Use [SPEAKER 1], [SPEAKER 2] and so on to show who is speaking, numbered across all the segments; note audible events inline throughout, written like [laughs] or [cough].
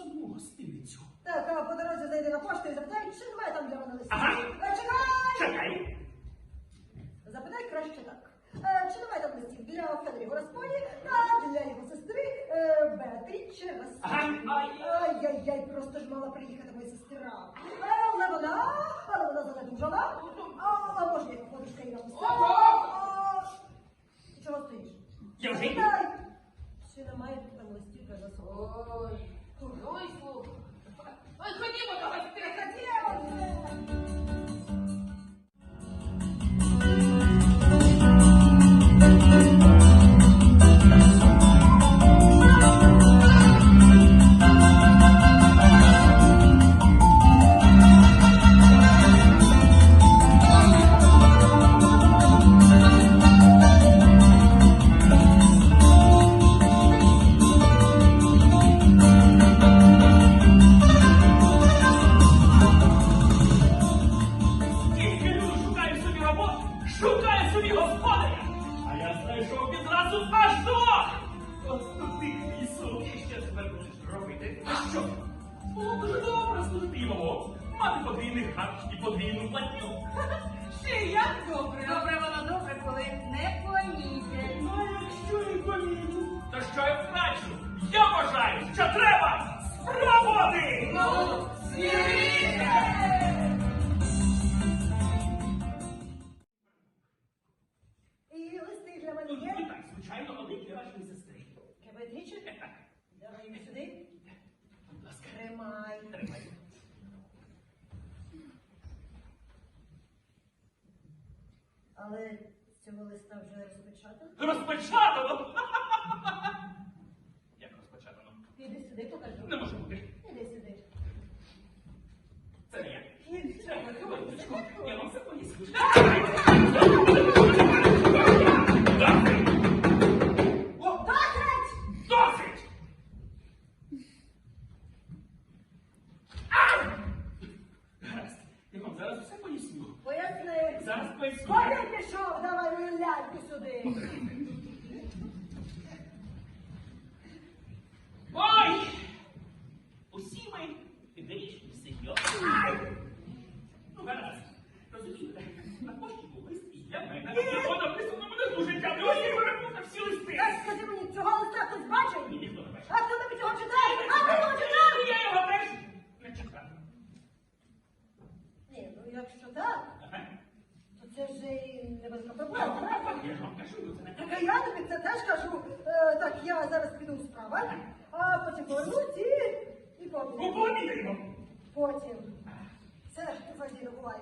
[SPEAKER 1] саму гостиницю.
[SPEAKER 2] Так, а по дорозі зайди на пошту і запитай, чи немає там для мене листів.
[SPEAKER 1] Ага.
[SPEAKER 2] Чекай!
[SPEAKER 1] Чекай.
[SPEAKER 2] Запитай краще так. Е, чи немає там листів для Федорі Гороспоні та для його сестри е, Беатріче
[SPEAKER 1] Ага,
[SPEAKER 2] Ай-яй-яй, просто ж мала приїхати моя сестра. Е, але вона, але вона занедужала. А, А може, як ходиш та й нам Ого! Чого стоїш?
[SPEAKER 1] Я вже йду.
[SPEAKER 2] Чи немає там листів для
[SPEAKER 3] Ой. Дурною слух. Ой, ходімо до
[SPEAKER 2] гостей, ходімо. Thank you. There
[SPEAKER 1] was ж кажу,
[SPEAKER 2] е, так, я зараз піду у справах, а потім повернусь і, і побіг.
[SPEAKER 1] Ну,
[SPEAKER 2] потім. все завжди буває.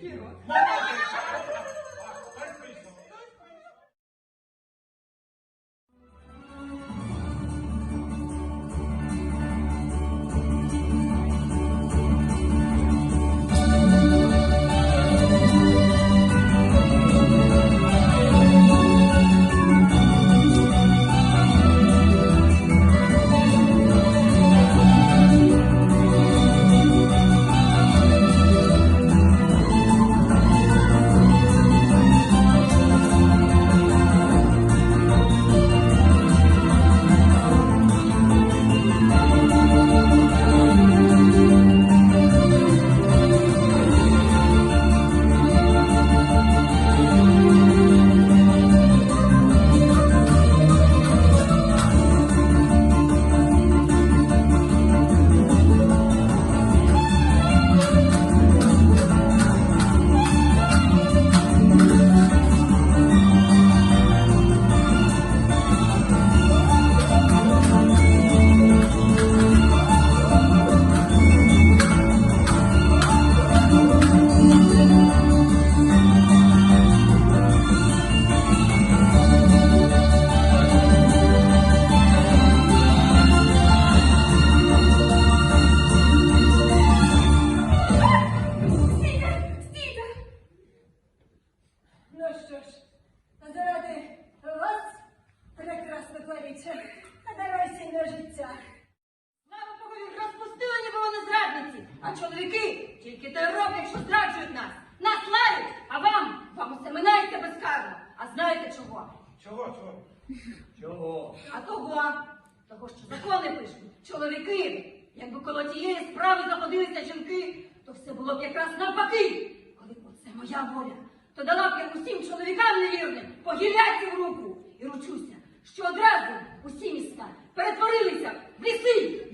[SPEAKER 4] Кіро. Чого? А того, того, що закони пишуть, чоловіки, якби коло тієї справи заходилися жінки, то все було б якраз навпаки. Коли б оце моя воля, то дала б я усім чоловікам невірним по в руку. І ручуся, що одразу усі міста перетворилися в ліси.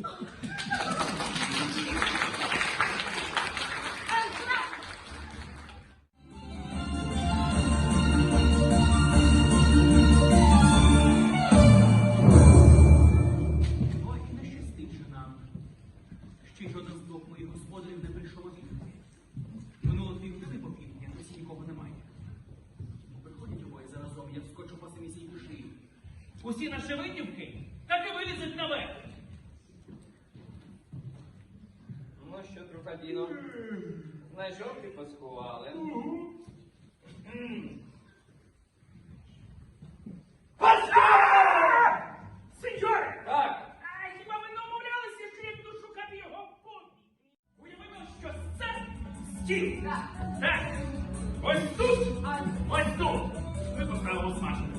[SPEAKER 1] Усі наші витівки так і вилізуть наверх.
[SPEAKER 5] Ну що, Трухадіно, знайшов ти паскували?
[SPEAKER 1] Сеньоре!
[SPEAKER 5] Так,
[SPEAKER 1] А хіба ви не умовлялися, що я буду шукати його в повні? Уявимо, що це стіл. Так. Ось тут. Ось тут. Ми поставимо смажити.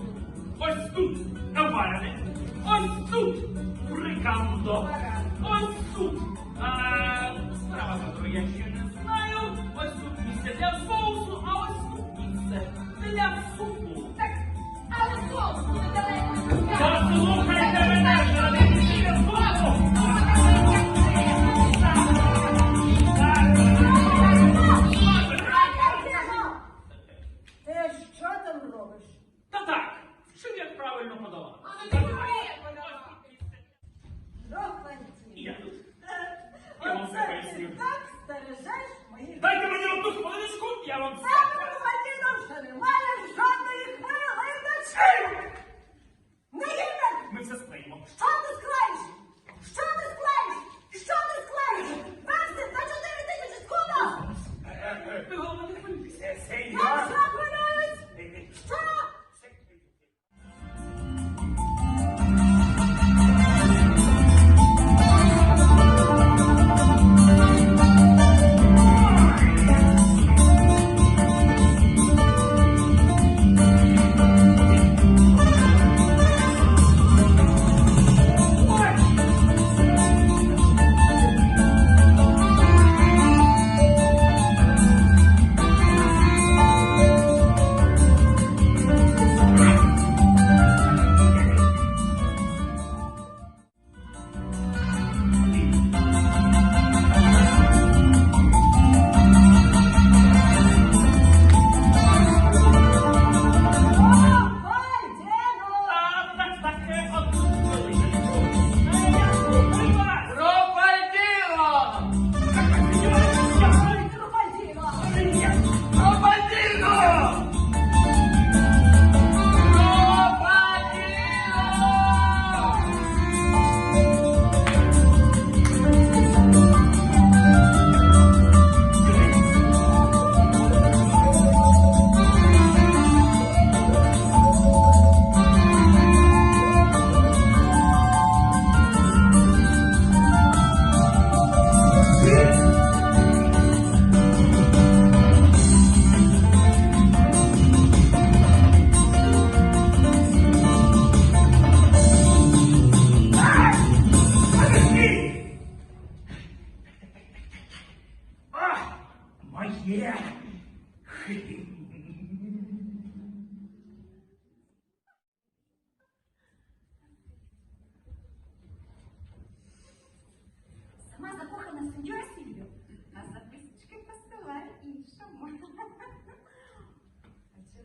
[SPEAKER 1] Ось тут наварене. Ось тут прикамдо. Ось тут. А, страва, яку я ще не знаю. Ось тут місце для соусу,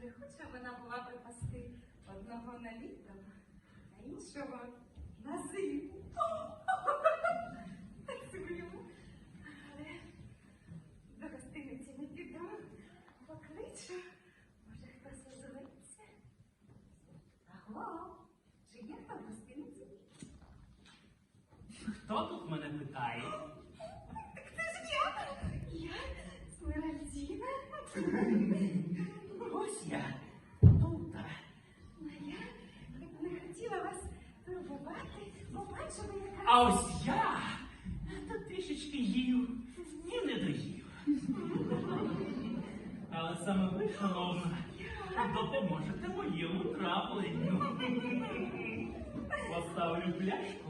[SPEAKER 1] А
[SPEAKER 3] хоча вона була припасти одного на літо, а іншого на зиму? А
[SPEAKER 1] ось я та трішечки їв і не доїв. Але саме ви, шановна, допоможете моєму трапленню. Поставлю пляшку.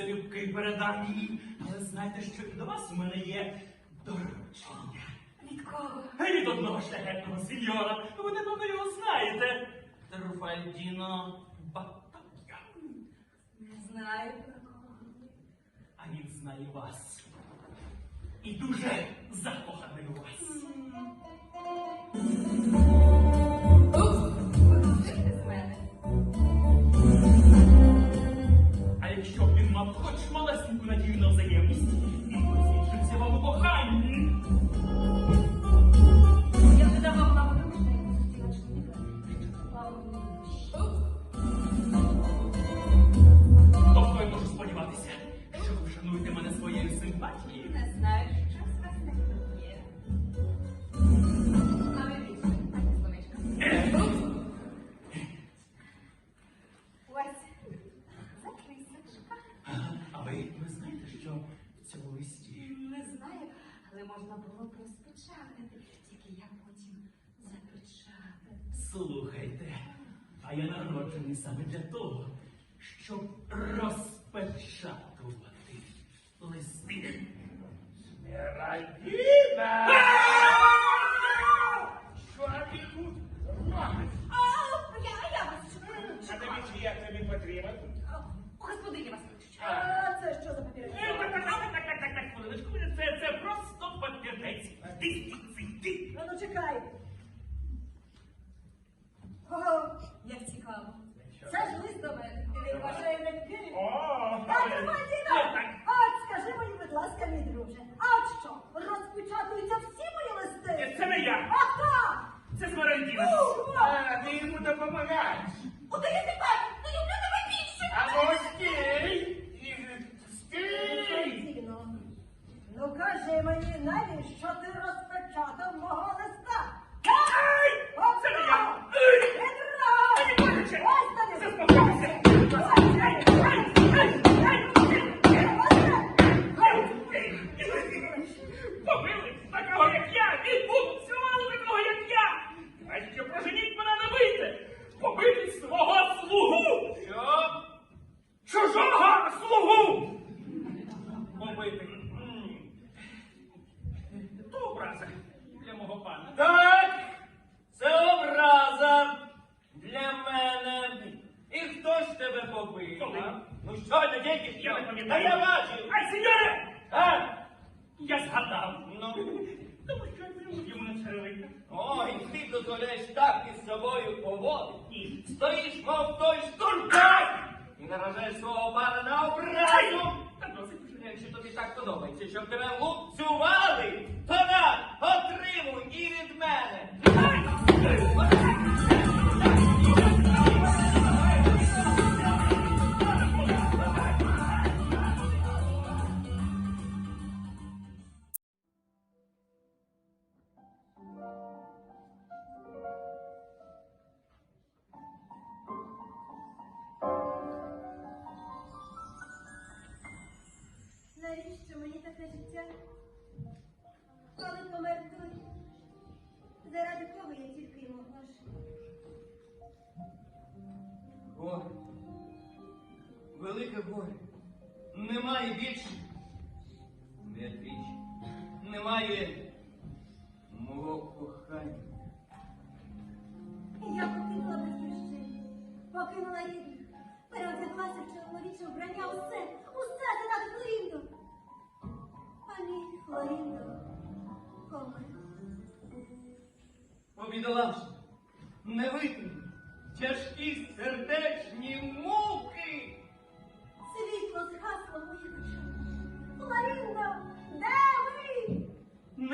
[SPEAKER 1] залюбки передам її. Але знаєте, що і до вас у мене є доручення.
[SPEAKER 3] Від кого?
[SPEAKER 1] Від одного шляхетного сеньора. Ви напевно його знаєте. Труфальдіно Батокя.
[SPEAKER 3] Не знаю про кого.
[SPEAKER 1] А він знає вас. І дуже закоханий у вас. а
[SPEAKER 4] я
[SPEAKER 1] народжений саме для того, щоб розпечатувати листи.
[SPEAKER 5] Смірадіна!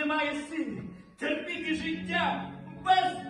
[SPEAKER 5] Немає сили терпіти життя без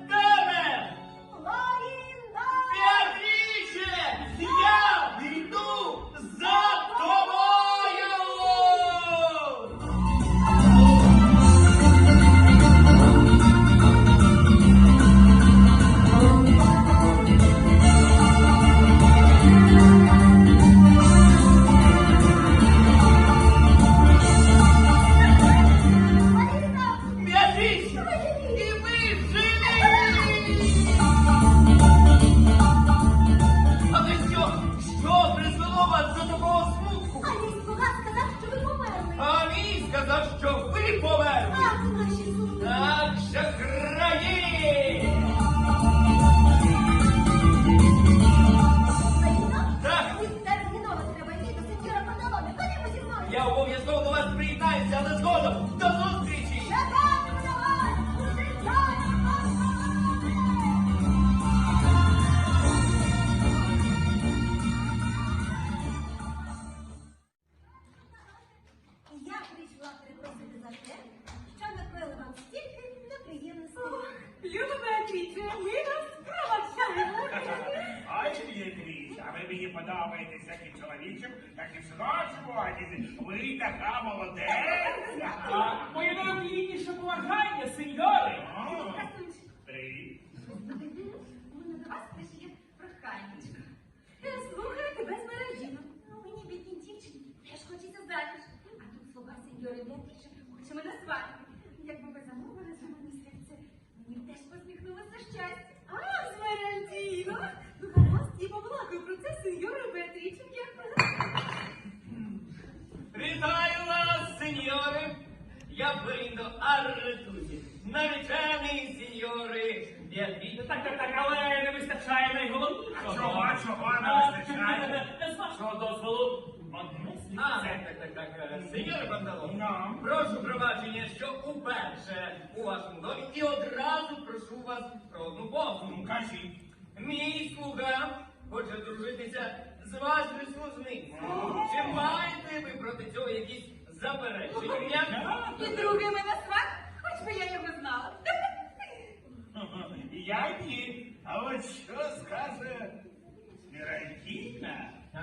[SPEAKER 3] проханечко. тебе без мережі. Ну, мені бідній дівчині теж хочеться заміж. А тут слуга сеньори Беатріче хоче мене сватати. Якби ви замовили за мене серце, мені б теж посміхнулося щастя. А, Змеральдіно! Ну, гаразд, і побалакаю про це сеньори Беатріче, як ви
[SPEAKER 5] Вітаю вас, сеньори! Я Феріндо Арретузі, наречений сеньори Біатріс.
[SPEAKER 1] Так, так, так, але не вистачає найголовнішого.
[SPEAKER 6] А чого, чого не
[SPEAKER 1] А,
[SPEAKER 6] вистачає?
[SPEAKER 1] З вашого дозволу, одне
[SPEAKER 5] А,
[SPEAKER 1] слівце.
[SPEAKER 5] так, так, так, так. Сеньоре Панталон,
[SPEAKER 6] Ну?
[SPEAKER 5] прошу пробачення, що уперше у вашому домі і одразу прошу вас про одну
[SPEAKER 6] Ну,
[SPEAKER 5] послугу.
[SPEAKER 6] кажіть.
[SPEAKER 5] Мій слуга хоче дружитися з вашою служницею. Чи маєте ви проти цього якісь заперечення?
[SPEAKER 3] І другий мене сват, хоч би я його знала. [laughs]
[SPEAKER 6] Я ні. А от що скаже Сміральдіна?
[SPEAKER 3] А,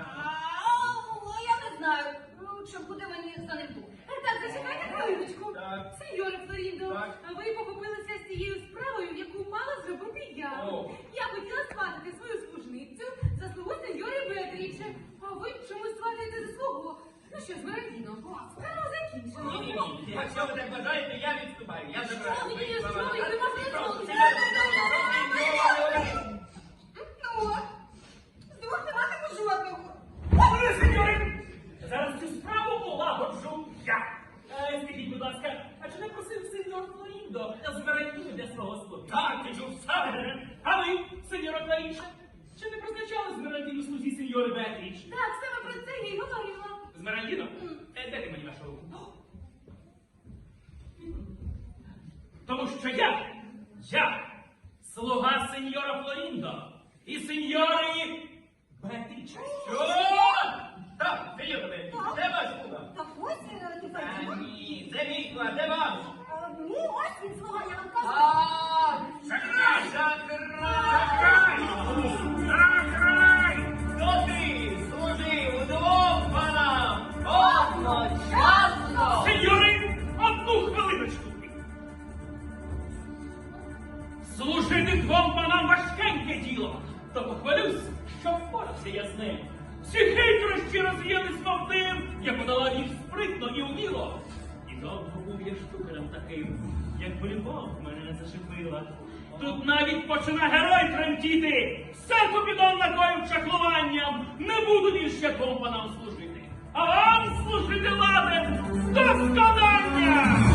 [SPEAKER 3] ну, я не знаю, ну, що буде мені за ним тут. Так, зачекайте хвилиночку.
[SPEAKER 5] Так.
[SPEAKER 3] Сеньоре Флоріндо,
[SPEAKER 5] Так.
[SPEAKER 3] ви похопилися з цією справою, яку мала зробити я.
[SPEAKER 5] О.
[SPEAKER 3] Я хотіла сватати свою служницю за слугу сеньори Беатріче, а ви чомусь сватаєте за свого. Ну що ж, Веродіно, справа закінчена.
[SPEAKER 5] Ні, ні, ні. Якщо ви так бажаєте, я відступаю. Я забираю.
[SPEAKER 3] Що ви мені
[SPEAKER 5] слова
[SPEAKER 3] ви? можете.
[SPEAKER 5] Панталон,
[SPEAKER 3] Ну, з двох нематиму жодного.
[SPEAKER 1] Добре, сеньори! Зараз цю справу полагоджу я. Е, Скажіть, будь ласка, а чи не просив сеньор Флоріндо збирати для свого слуги?
[SPEAKER 5] Так, ти чув саме.
[SPEAKER 1] А ви, сеньора Кларіша, чи не призначали з Змирандіну слузі сеньори Беатріч? Якби любов мене не зашипила. Тут навіть почина герой тремтіти. Все Купідон накоїв чаклуванням. Не буду більше двом панам служити. А вам служити ладен досконання.